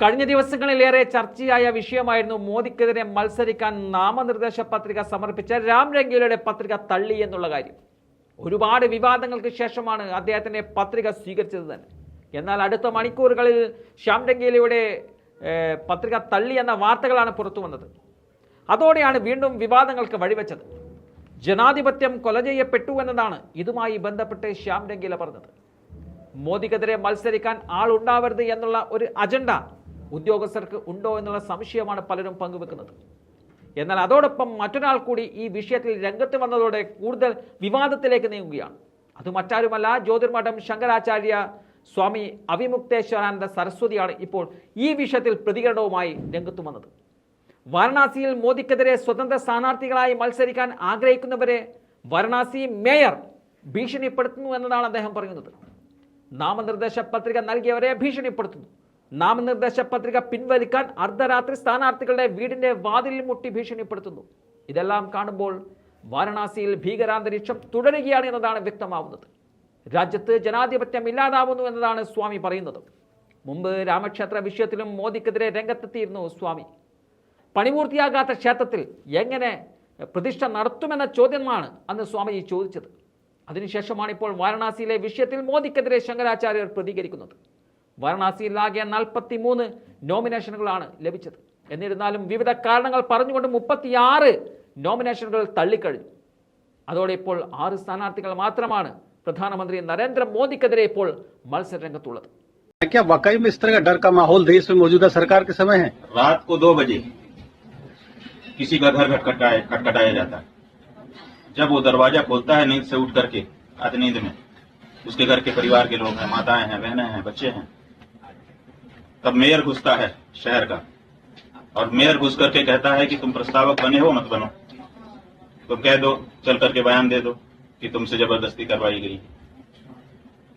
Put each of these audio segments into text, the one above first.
കഴിഞ്ഞ ദിവസങ്ങളിലേറെ ചർച്ചയായ വിഷയമായിരുന്നു മോദിക്കെതിരെ മത്സരിക്കാൻ നാമനിർദ്ദേശ പത്രിക സമർപ്പിച്ച രാം രംഗീലയുടെ പത്രിക തള്ളി എന്നുള്ള കാര്യം. ഒരുപാട് വിവാദങ്ങൾക്ക് ശേഷമാണ് അദ്ദേഹത്തിന്റെ പത്രിക സ്വീകരിച്ചത് തന്നെ. എന്നാൽ അടുത്ത മണിക്കൂറുകളിൽ ശ്യാം രംഗീലയുടെ പത്രിക തള്ളി എന്ന വാർത്തകളാണ് പുറത്തു വന്നത്. അതോടെയാണ് വീണ്ടും വിവാദങ്ങൾക്ക് വഴിവെച്ചത്. ജനാധിപത്യം കൊല ചെയ്യപ്പെട്ടു എന്നതാണ് ഇതുമായി ബന്ധപ്പെട്ട് ശ്യാം രംഗീല പറഞ്ഞത്. മോദിക്കെതിരെ മത്സരിക്കാൻ ആളുണ്ടാവരുത് എന്നുള്ള ഒരു അജണ്ട ഉദ്യോഗസ്ഥർക്ക് ഉണ്ടോ എന്നുള്ള സംശയമാണ് പലരും പങ്കുവെക്കുന്നത്. എന്നാൽ അതോടൊപ്പം മറ്റൊരാൾ കൂടി ഈ വിഷയത്തിൽ രംഗത്ത് വന്നതോടെ കൂടുതൽ വിവാദത്തിലേക്ക് നീങ്ങുകയാണ്. അത് മറ്റാരുമല്ല ജ്യോതിർമഠം ശങ്കരാചാര്യ സ്വാമി അവിമുക്തേശ്വരാനന്ദ സരസ്വതിയാണ് ഇപ്പോൾ ഈ വിഷയത്തിൽ പ്രതികരണവുമായി രംഗത്തു വന്നത്. വാരണാസിയിൽ മോദിക്കെതിരെ സ്വതന്ത്ര സ്ഥാനാർത്ഥികളായി മത്സരിക്കാൻ ആഗ്രഹിക്കുന്നവരെ വാരണാസി മേയർ ഭീഷണിപ്പെടുത്തുന്നു എന്നതാണ് അദ്ദേഹം പറയുന്നത്. നാമനിർദ്ദേശ പത്രിക നൽകിയവരെ ഭീഷണിപ്പെടുത്തുന്നു. നാമനിർദ്ദേശ പത്രിക പിൻവലിക്കാൻ അർദ്ധരാത്രി സ്ഥാനാർത്ഥികളുടെ വീടിന്റെ വാതിലിൽ മുട്ടി ഭീഷണിപ്പെടുത്തുന്നു. ഇതെല്ലാം കാണുമ്പോൾ വാരണാസിയിൽ ഭീകരാന്തരീക്ഷം തുടരുകയാണ് എന്നതാണ് വ്യക്തമാവുന്നത്. രാജ്യത്ത് ജനാധിപത്യം ഇല്ലാതാവുന്നു എന്നതാണ് സ്വാമി പറയുന്നത്. മുമ്പ് രാമക്ഷേത്ര വിഷയത്തിലും മോദിക്കെതിരെ രംഗത്തെത്തിയിരുന്നു സ്വാമി. പണിപൂർത്തിയാകാത്ത ക്ഷേത്രത്തിൽ എങ്ങനെ പ്രതിഷ്ഠ നടത്തുമെന്ന ചോദ്യമാണ് അന്ന് സ്വാമിജി ചോദിച്ചത്. അതിനുശേഷമാണ് ഇപ്പോൾ വാരണാസിയിലെ വിഷയത്തിൽ മോദിക്കെതിരെ ശങ്കരാചാര്യർ പ്രതികരിക്കുന്നത്. വാരണാസിയിൽ ആകെ നാൽപ്പത്തി മൂന്ന് നോമിനേഷനുകളാണ് ലഭിച്ചത് എന്നിരുന്നാലും വിവിധ കാരണങ്ങൾ പറഞ്ഞുകൊണ്ട് മുപ്പത്തിയാറ് നോമിനേഷനുകൾ തള്ളിക്കഴിഞ്ഞു അതോടെ ഇപ്പോൾ ആറ് സ്ഥാനാർത്ഥികൾ മാത്രമാണ് പ്രധാനമന്ത്രി നരേന്ദ്രമോദിക്കെതിരെ ഇപ്പോൾ മത്സരരംഗത്തുള്ളത് क्या वाकई में इस तरह का डर का माहौल देश में मौजूदा सरकार के समय है रात को दो बजे किसी का घर खटखटाया खटखटाया जाता है जब वो दरवाजा खोलता है नींद से उठ करके आध नींद में उसके घर के परिवार के लोग हैं माताएं हैं बहनें हैं बच्चे हैं तब मेयर घुसता है शहर का। और मेयर घुस करके कहता है कि तुम प्रस्तावक बने हो मत बनो। तुम कह दो चल करके बयान दे दो कि तुमसे ज़बरदस्ती करवाई गई।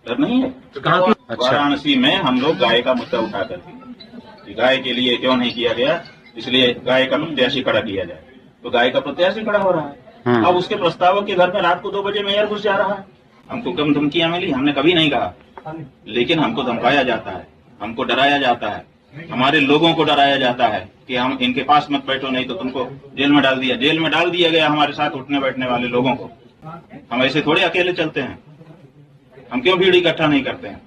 डर नहीं है? वाराणसी में हम लोग गाय का मुद्दा उठा करके कि गाय के लिए क्यों नहीं किया गया? इसलिए गाय का प्रत्याशी खड़ा किया जाए। तो गाय का प्रत्याशी खड़ा हो रहा है। हम्म। अब उसके प्रस्तावक के घर में रात को दो बजे मेयर घुस जा रहा है। हमको कम धमकियाँ मिली हमने कभी नहीं कहा। लेकिन हमको धमकाया जाता है। हमको डराया जाता है। हमारे लोगों को डराया जाता है कि हम इनके पास मत बैठो, नहीं तो तुमको जेल में डाल दिया। जेल में डाल दिया गया हमारे साथ उठने बैठने वाले लोगों को। हम ऐसे थोड़े अकेले चलते हैं। हम क्यों भीड़ इकट्ठा नहीं करते हैं?